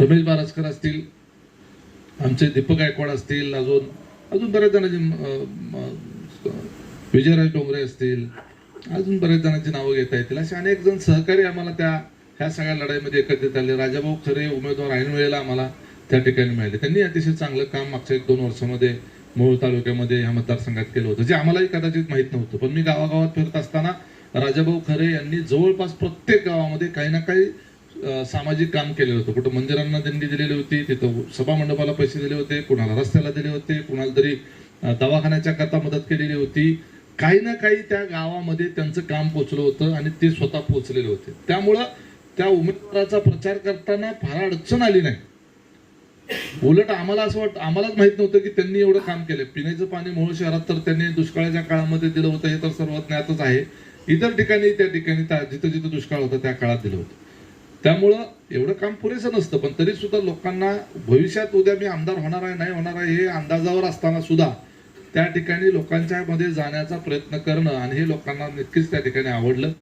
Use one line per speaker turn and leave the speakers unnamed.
रमेश बारासकर असतील आमचे दीपक गायकवाड असतील अजून अजून बऱ्याच जणांची विजयराज डोंगरे असतील अजून बऱ्याच जणांची नावं घेता येतील. असे अनेक जण सहकारी आम्हाला त्या ह्या सगळ्या लढाईमध्ये एकत्रित आले. राजाभाऊ खरे उमेदवार ऐन वेळेला आम्हाला त्या ठिकाणी मिळाले. त्यांनी अतिशय चांगलं काम मागच्या एक दोन वर्षामध्ये मोहोळ तालुक्यामध्ये ह्या मतदारसंघात केलं होतं. जे आम्हालाही कदाचित माहीत नव्हतं. पण मी गावागावात फिरत असताना राजाभाऊ खरे यांनी जवळपास प्रत्येक गावामध्ये काही ना काही सामाजिक काम केलेलं होतं. कुठं मंदिरांना देणगी दिलेली होती तिथं सभा मंडपाला पैसे दिले होते कुणाला रस्त्याला दिले होते कुणाला तरी दवाखान्याच्या करता मदत केलेली होती. काही ना काही त्या गावामध्ये त्यांचं काम पोचलं होतं आणि ते स्वतः पोचलेले होते. त्यामुळं त्या उमेदवाराचा प्रचार करताना फार अडचण आली नाही. उलट आम्हाला असं वाटतं आम्हालाच माहीत नव्हतं की त्यांनी एवढं काम केलं. पिण्याचं पाणी मूळ शहरात तर त्यांनी दुष्काळाच्या काळामध्ये दिलं होतं हे तर सर्वात ज्ञातच आहे. इतर ठिकाणी त्या ठिकाणी जिथं जिथं दुष्काळ होता त्या काळात दिलं होतं. त्यामुळं एवढं काम पुरेसं नसतं. पण तरी सुद्धा लोकांना भविष्यात उद्या मी आमदार होणार आहे नाही होणार आहे हे अंदाजावर असताना सुद्धा त्या ठिकाणी लोकांच्या मध्ये जाण्याचा प्रयत्न करणं आणि हे लोकांना नक्कीच त्या ठिकाणी आवडलं.